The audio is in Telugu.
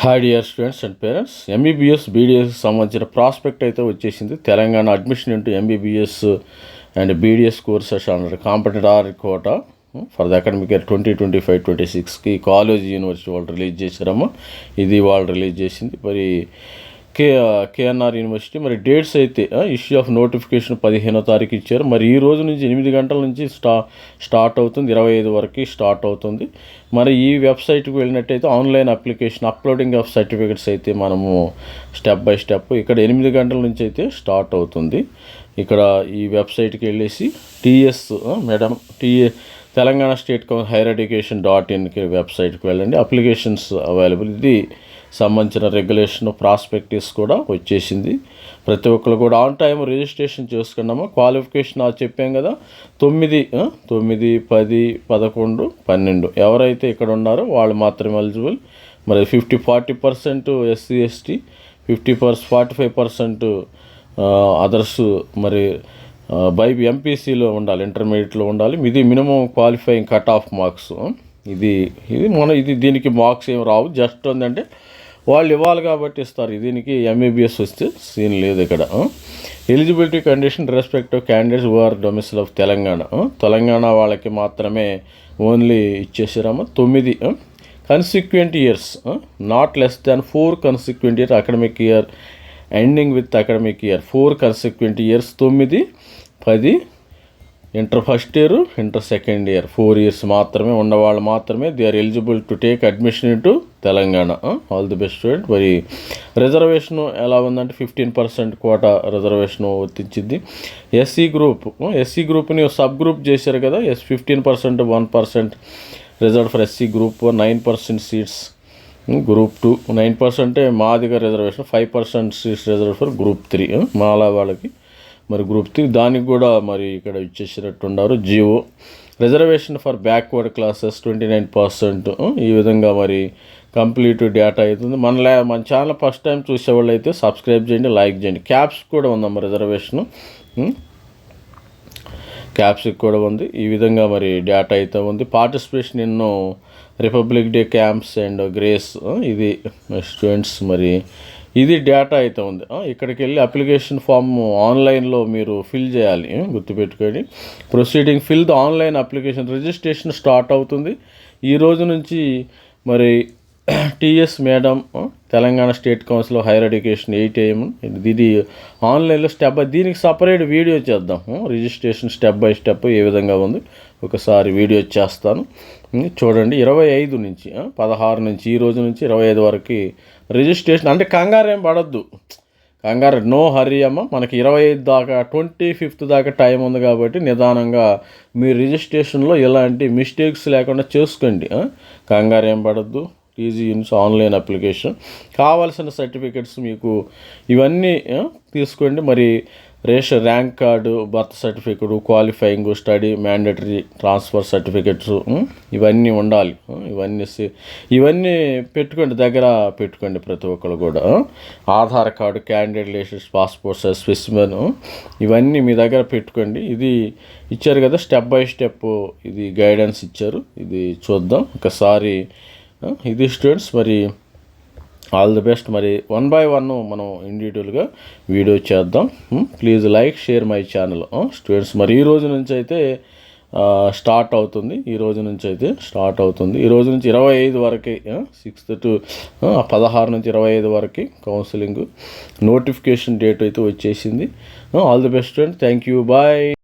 Hi dear students and parents MBBS బీడీఎస్కి సంబంధించిన ప్రాస్పెక్ట్ అయితే వచ్చేసింది. Telangana admission into MBBS and BDS courses అన్నారు competent are quota. For the academic year twenty twenty five twenty సిక్స్కి కాలేజ్ యూనివర్సిటీ వాళ్ళు రిలీజ్ చేశారమ్మా. ఇది వాళ్ళు రిలీజ్ చేసింది. మరి కే కేఎన్ఆర్ యూనివర్సిటీ మరి డేట్స్ అయితే ఇష్యూ ఆఫ్ నోటిఫికేషన్ పదిహేనో తారీఖు ఇచ్చారు. మరి ఈ రోజు నుంచి ఎనిమిది గంటల నుంచి స్టా స్టార్ట్ అవుతుంది ఇరవై ఐదు వరకు స్టార్ట్ అవుతుంది. మరి ఈ వెబ్సైట్కి వెళ్ళినట్టయితే online application uploading of certificates అయితే మనము స్టెప్ బై స్టెప్ ఇక్కడ ఎనిమిది గంటల నుంచి అయితే స్టార్ట్ అవుతుంది. ఇక్కడ ఈ వెబ్సైట్కి వెళ్ళేసి TS madam TA Telangana state council higher education dot ఇన్కి వెబ్సైట్కి వెళ్ళండి. అప్లికేషన్స్ అవైలబుల్ ఇది సంబంధించిన రెగ్యులేషన్ ప్రాస్పెక్టివ్స్ కూడా వచ్చేసింది. ప్రతి ఒక్కరు కూడా ఆన్ టైం రిజిస్ట్రేషన్ చేసుకున్నాము. క్వాలిఫికేషన్ చెప్పాం కదా తొమ్మిది తొమ్మిది పది పదకొండు పన్నెండు. ఎవరైతే ఇక్కడ ఉన్నారో వాళ్ళు మాత్రమే ఎలిజిబుల్ మరి fifty forty percent SC ST fifty per forty five percent others మరి బై ఎంపీసీలో ఉండాలి ఇంటర్మీడియట్లో ఉండాలి. ఇది minimum qualifying cut off marks ఇది ఇది మన ఇది దీనికి మార్క్స్ ఏం రావు. జస్ట్ ఏంటంటే వాళ్ళు ఇవ్వాలి కాబట్టి ఇస్తారు. దీనికి ఎంబీబీఎస్ వస్తే సీన్ లేదు ఇక్కడ. Eligibility condition respect candidates who are domicile of Telangana Telangana వాళ్ళకి మాత్రమే ఓన్లీ ఇచ్చేసారమ్మ తొమ్మిది consequent years not less than four consequent year academic year ending with academic year four consequent years తొమ్మిది పది inter first year inter second year. Four years మాత్రమే ఉన్నవాళ్ళు మాత్రమే they are eligible to take admission in to Telangana all the best student. మరి రిజర్వేషన్ ఎలా ఉందంటే ఫిఫ్టీన్ పర్సెంట్ కోటా రిజర్వేషన్ వర్తించింది ఎస్సీ గ్రూప్ ఎస్సీ గ్రూప్ని సబ్ గ్రూప్ చేశారు కదా. S fifteen percent one percent reserve for SC group nine percent seats. Group two nine పర్సెంటే Madiga reservation five percent seats reserve for group three. Mala వాళ్ళకి మరి గ్రూప్ త్రీ దానికి కూడా మరి ఇక్కడ ఇచ్చేసినట్టు ఉన్నారు GO. Reservation for backward classes twenty nine percent. ఈ విధంగా మరి కంప్లీట్ డేటా అవుతుంది. మన లే మన ఛానల్ ఫస్ట్ టైం చూసేవాళ్ళు అయితే సబ్స్క్రైబ్ చేయండి లైక్ చేయండి. క్యాప్స్ కూడా ఉందమ్మా రిజర్వేషను. క్యాప్స్కి కూడా ఉంది. ఈ విధంగా మరి డేటా అయితే ఉంది. పార్టిసిపేషన్ ఎన్నో republic day camps and grace. ఇది స్టూడెంట్స్ మరి ఇది డేటా అయితే ఉంది. ఇక్కడికి వెళ్ళి అప్లికేషన్ ఫామ్ ఆన్లైన్లో మీరు ఫిల్ చేయాలి. గుర్తుపెట్టుకొని proceeding fill the online application registration start అవుతుంది. ఈ రోజు నుంచి మరి TS madam Telangana state council of higher education eight AM ఇది ఆన్లైన్లో స్టెప్ బై దీనికి సపరేట్ వీడియో చేద్దాం. రిజిస్ట్రేషన్ స్టెప్ బై స్టెప్ ఏ విధంగా ఉంది. ఒకసారి వీడియో చేస్తాను. చూడండి ఇరవై ఐదు నుంచి పదహారు నుంచి ఈ రోజు నుంచి ఇరవై ఐదు వరకు రిజిస్ట్రేషన్ అంటే కంగారు ఏం పడద్దు. కంగారు నో హరీ అమ్మ. మనకి ఇరవై ఐదు దాకా ట్వంటీ ఫిఫ్త్ దాకా టైం ఉంది కాబట్టి నిదానంగా మీ రిజిస్ట్రేషన్లో ఎలాంటి మిస్టేక్స్ లేకుండా చేసుకోండి. కంగారు ఏం పడద్దు. టీజీ ఇన్స్ ఆన్లైన్ అప్లికేషన్. కావాల్సిన సర్టిఫికెట్స్ మీకు ఇవన్నీ తీసుకోండి. మరి ration rank card birth certificate qualifying study mandatory transfer certificates ఇవన్నీ ఉండాలి. ఇవన్నీ ఇవన్నీ పెట్టుకోండి దగ్గర పెట్టుకోండి ప్రతి ఒక్కరు కూడా. ఆధార్ కార్డు క్యాండిడేట్ లేషన్స్ పాస్పోర్ట్ సైజ్ స్పెసిమెన్ ఇవన్నీ మీ దగ్గర పెట్టుకోండి. ఇది ఇచ్చారు కదా స్టెప్ బై స్టెప్ ఇది గైడెన్స్ ఇచ్చారు. ఇది చూద్దాం. ఒకసారి Hmm? ఇది స్టూడెంట్స్ మరి ఆల్ ది బెస్ట్ మరి వన్ బై వన్ మనం ఇండివిజువల్గా వీడియో చేద్దాం. Please like share my channel students మరి ఈ రోజు నుంచి అయితే స్టార్ట్ అవుతుంది. ఈ రోజు నుంచి అయితే స్టార్ట్ అవుతుంది. ఈ రోజు నుంచి ఇరవై ఐదు వరకు సిక్స్త్ టు పదహారు నుంచి ఇరవై ఐదు వరకు కౌన్సిలింగ్ నోటిఫికేషన్ డేట్ అయితే వచ్చేసింది. All the best student thank you bye